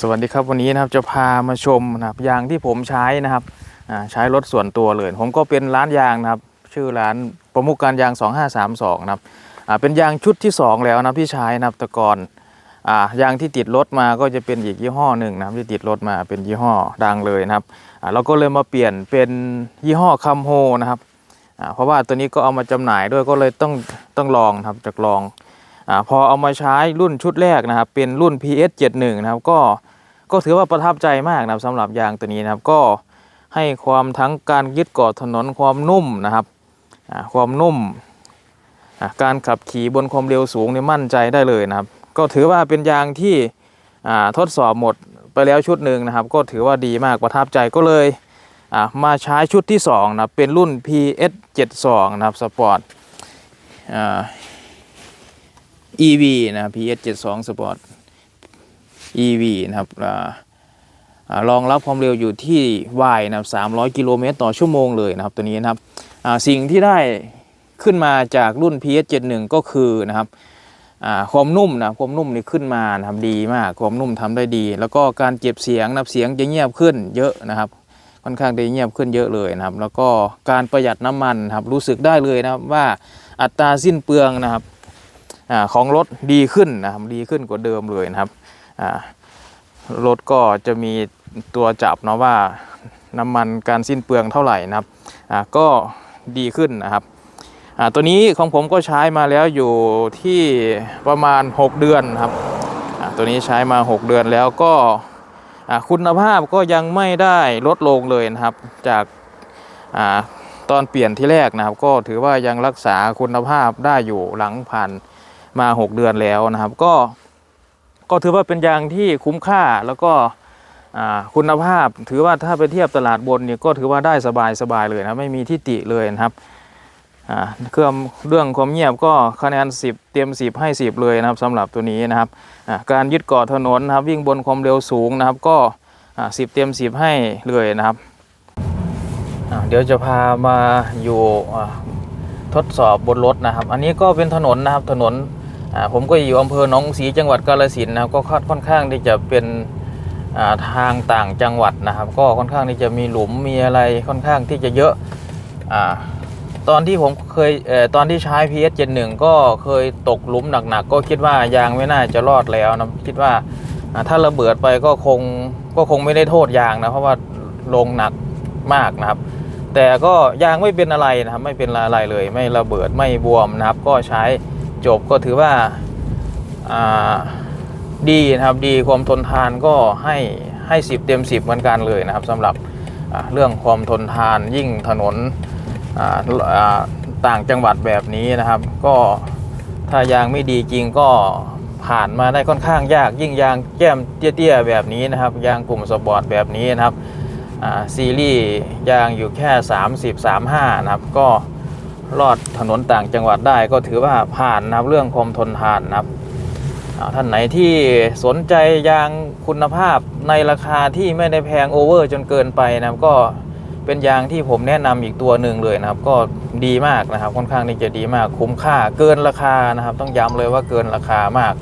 สวัสดีครับวันนี้นะครับจะพามาชมนะครับยางที่ผมใช้นะครับใช้รถส่วนตัวเลย ผมก็เป็นร้านยางนะครับชื่อร้านประมุกการยาง 2532นะครับเป็นยางชุดที่ 2 แล้วนะที่ใช้นะครับต่ก่อนอยางที่ติดรถมาก็จะเป็นอีกยี่ห้อหนึ่งนะครับที่ติดรถมาเป็นยี่ห้อดังเลยนะครับเราก็เลยมาเปลี่ยนเป็นยี่ห้อคัมโฮนะครับเพราะว่าตัวนี้ก็เอามาจำหน่ายด้วยก็เลยต้องต้องลองนะครับจากลอง อพอเอามาใช้รุ่นชุดแรกนะครับ เป็นรุ่น PS 71นะครับก็ก็ถือว่าประทับใจมากนะครับสำหรับยางตัวนี้นะครับก็ให้ความทั้งการยึดเกาะถนนความนุ่มนะครับความนุ่ม การขับขี่บนความเร็วสูงเนี่ยมั่นใจได้เลยนะครับ ก็ถือว่าเป็นยางที่ทดสอบหมดไปแล้วชุดหนึ่งนะครับ ก็ถือว่าดีมากประทับใจก็เลยมาใช้ชุดที่สองนะเป็นรุ่น PS 72นะครับสปอร์ต EV นะครับ PS 72 Sport EV นะครับอ่าอ่ารองรับความเร็วอยู่ที่ Y นะครับ 300 กิโลเมตรต่อชั่วโมงเลยนะครับตัวนี้นะครับสิ่งที่ได้ขึ้นมาจากรุ่น PS 71 ก็คือนะครับความนุ่มนะความนุ่มนี่ขึ้นมานะครับดีมากความนุ่มทำได้ดี แล้วก็การเก็บเสียงนะครับเสียงจะเงียบขึ้นเยอะนะครับ ค่อนข้างได้เงียบขึ้นเยอะเลยนะครับ แล้วก็การประหยัดน้ำมันนะครับรู้สึกได้เลยนะครับว่าอัตราสิ้นเปลืองนะครับ ของรถดีขึ้นนะครับดีขึ้นกว่าเดิมเลยนะครับรถก็จะมีตัวจับเนาะว่าน้ำมันการสิ้นเปลืองเท่าไหร่นะครับก็ดีขึ้นนะครับตัวนี้ของผมก็ใช้มาแล้วอยู่ที่ประมาณ 6 เดือนครับตัวนี้ใช้มา 6 เดือนแล้วก็คุณภาพก็ยังไม่ได้ลดลงเลยนะครับ จากอตอนเปลี่ยนที่แรกนะครับ ก็ถือว่ายังรักษาคุณภาพได้อยู่หลังผ่าน มา 6 เดือนแล้วนะครับ ก็ก็ถือว่าเป็นยางที่คุ้มค่าแล้วก็คุณภาพถือว่าถ้าไปเทียบตลาดบนเนี่ยก็ถือว่าได้สบายสบายเลยนะไม่มีที่ติเลยนะครับเครื่องเรื่องความเงียบก็คะแนน 10 เต็ม 10 ให้ 10 เลยนะครับสำหรับตัวนี้นะครับการยึดเกาะถนนนะครับวิ่งบนความเร็วสูงนะครับก็ 10 เต็ม 10 ให้เลยนะครับเดี๋ยวจะพามาอยู่ทดสอบบนรถนะครับ อันนี้ก็เป็นถนนนะครับถนน ผมก็อยู่อำเภอหนองศรีจังหวัดกาฬสินธุ์นะครับก็ค่อนข้างที่จะเป็นาทางต่างจังหวัดนะครับ ก็ค่อนข้างที่จะมีหลุมมีอะไรค่อนข้างที่จะเยอะอตอนที่ผมเคยเอตอนที่ใช้ PS 71ก็เคยตกหลุมหนักๆ ก็คิดว่ายางไม่น่าจะรอดแล้วนะคิดว่าถ้าระเบิดไปก็คงก็คงไม่ได้โทษยางนะเพราะว่าลงหนักมากนะครับ แต่ก็ยางไม่เป็นอะไรนะครับไม่เป็นอะไรเลย ไม่ระเบิดไม่บวมนะครับ ก็ใช้ จบก็ถือว่าาดีนะครับดีความทนทานก็ให้ให้สิบเต็มสิบเหมือนกันเลยนะครับสำหรับเรื่องความทนทานยิ่งถนนต่างจังหวัดแบบนี้นะครับ ก็ถ้ายางไม่ดีจริงก็ผ่านมาได้ค่อนข้างยากยิ่งยางแก้มเตี้ยๆแบบนี้นะครับ ยางกลุ่มสปอร์ตแบบนี้นะครับซีรีส์ยางอยู่แค่ 30 35 นะครับก็ รอดถนนต่างจังหวัดได้ก็ถือว่าผ่านนะครับเรื่องความทนทานนะครับท่านไหนที่สนใจยางคุณภาพในราคาที่ไม่ได้แพงโอเวอร์จนเกินไปนะครับก็เป็นยางที่ผมแนะนำอีกตัวหนึ่งเลยนะครับ ก็ดีมากนะครับค่อนข้างที่จะดีมากคุ้มค่าเกินราคานะครับ ต้องย้ำเลยว่าเกินราคามาก